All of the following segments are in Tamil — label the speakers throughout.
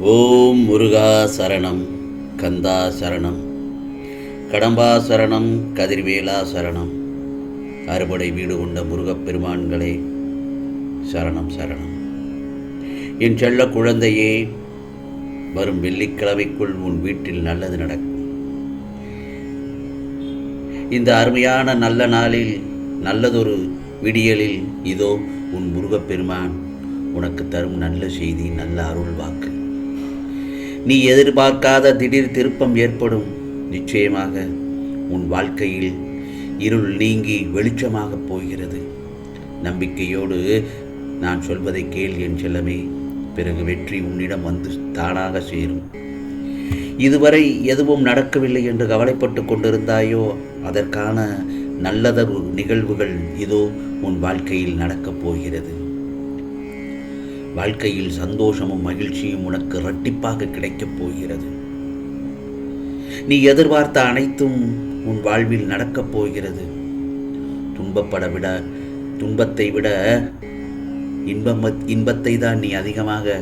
Speaker 1: ஓம் முருகா சரணம் கந்தா சரணம் கடம்பா சரணம் கதிர்வேலா சரணம். அறுபடை வீடு கொண்ட முருகப்பெருமான்களே சரணம் சரணம். என் செல்ல குழந்தையே வரும் வெள்ளிக்கிழமைக்குள் உன் வீட்டில் நல்லது நடக்கும். இந்த அருமையான நல்ல நாளில் நல்லதொரு விடியலில் இதோ உன் முருகப்பெருமான் உனக்கு தரும் நல்ல செய்தி நல்ல அருள் வாக்கு. நீ எதிர்பார்க்காத திடீர் திருப்பம் ஏற்படும். நிச்சயமாக உன் வாழ்க்கையில் இருள் நீங்கி வெளிச்சமாகப் போகிறது. நம்பிக்கையோடு நான் சொல்வதை கேள் என் செல்லமே. பிறகு வெற்றி உன்னிடம் வந்து தானாக சேரும். இதுவரை எதுவும் நடக்கவில்லை என்று கவலைப்பட்டு கொண்டிருந்தாயோ அதற்கான நல்லதொரு நிகழ்வுகள் இதோ உன் வாழ்க்கையில் நடக்கப் போகிறது. வாழ்க்கையில் சந்தோஷமும் மகிழ்ச்சியும் உனக்கு இரட்டிப்பாக கிடைக்கப் போகிறது. நீ எதிர்பார்த்த அனைத்தும் உன் வாழ்வில் நடக்கப் போகிறது. துன்பப்பட விட துன்பத்தை விட இன்பம் இன்பத்தை தான் நீ அதிகமாக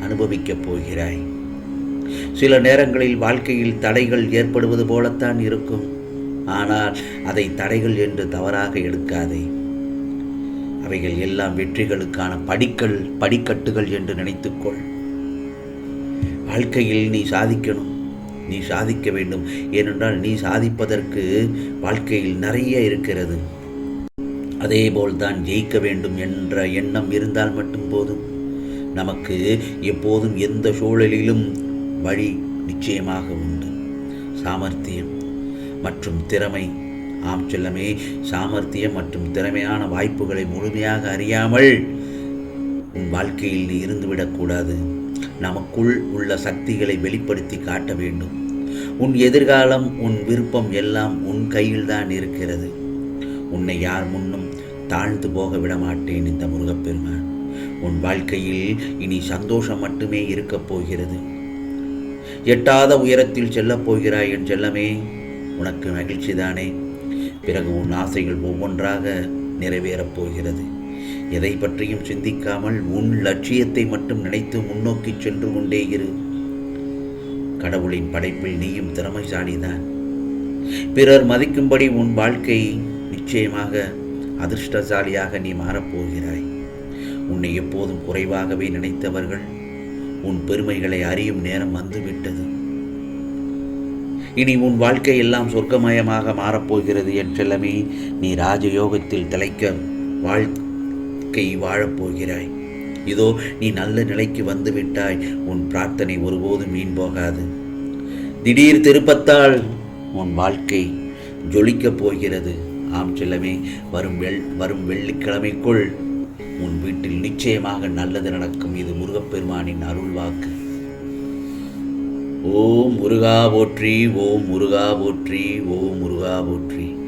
Speaker 1: அனுபவிக்கப் போகிறாய். சில நேரங்களில் வாழ்க்கையில் தடைகள் ஏற்படுவது போலத்தான் இருக்கும். ஆனால் அதை தடைகள் என்று தவறாக எடுக்காதே. அவைகள் எல்லாம் வெற்றிகளுக்கான படிக்கல் படிக்கட்டுகள் என்று நினைத்துக்கொள். வாழ்க்கையில் நீ சாதிக்கணும். நீ சாதிக்க வேண்டும். ஏனென்றால் நீ சாதிப்பதற்கு வாழ்க்கையில் நிறைய இருக்கிறது. அதேபோல் தான் ஜெயிக்க வேண்டும் என்ற எண்ணம் இருந்தால் மட்டும் போதும். நமக்கு எப்போதும் எந்த சூழலிலும் வழி நிச்சயமாக உண்டு. சாமர்த்தியம் மற்றும் திறமை ஆம் செல்லமே சாமர்த்தியம் மற்றும் திறமையான வாய்ப்புகளை முழுமையாக அறியாமல் உன் வாழ்க்கையில் நீ இருந்துவிடக்கூடாது நமக்குள் உள்ள சக்திகளை வெளிப்படுத்தி காட்ட வேண்டும். உன் எதிர்காலம் உன் விருப்பம் எல்லாம் உன் கையில்தான் இருக்கிறது. உன்னை யார் முன்னும் தாழ்ந்து போக விட மாட்டேன் இந்த முருகப்பெருமான். உன் வாழ்க்கையில் இனி சந்தோஷம் மட்டுமே இருக்கப் போகிறது. எட்டாத உயரத்தில் செல்லப் போகிறாய் என் செல்லமே. உனக்கு மகிழ்ச்சிதானே. பிறகு உன் ஆசைகள் ஒவ்வொன்றாக நிறைவேறப் போகிறது. எதை பற்றியும் சிந்திக்காமல் உன் லட்சியத்தை மட்டும் நினைத்து முன்னோக்கி சென்று கொண்டே இரு. கடவுளின் படைப்பில் நீயும் திறமைசாலிதான். பிறர் மதிக்கும்படி உன் வாழ்க்கை நிச்சயமாக அதிர்ஷ்டசாலியாக நீ மாறப்போகிறாய் உன்னை எப்போதும் குறைவாகவே நினைத்தவர்கள் உன் பெருமைகளை அறியும் நேரம் வந்துவிட்டது. இனி உன் வாழ்க்கை எல்லாம் சொர்க்கமயமாக மாறப்போகிறது என் செல்லமே. நீ ராஜயோகத்தில் திளைக்க வாழ்க்கை வாழப்போகிறாய். இதோ நீ நல்ல நிலைக்கு வந்து விட்டாய். உன் பிரார்த்தனை ஒருபோதும் வீண் போகாது. திடீர் திருப்பத்தால் உன் வாழ்க்கை ஜொலிக்கப் போகிறது. ஆம் செல்லமே வரும் வெள் வரும் வெள்ளிக்கிழமைக்குள் உன் வீட்டில் நிச்சயமாக நல்லது நடக்கும். இது முருகப்பெருமானின் அருள் வாக்கு ஓம் முருகா போற்றி ஓம் முருகா போற்றி ஓம் முருகா போற்றி.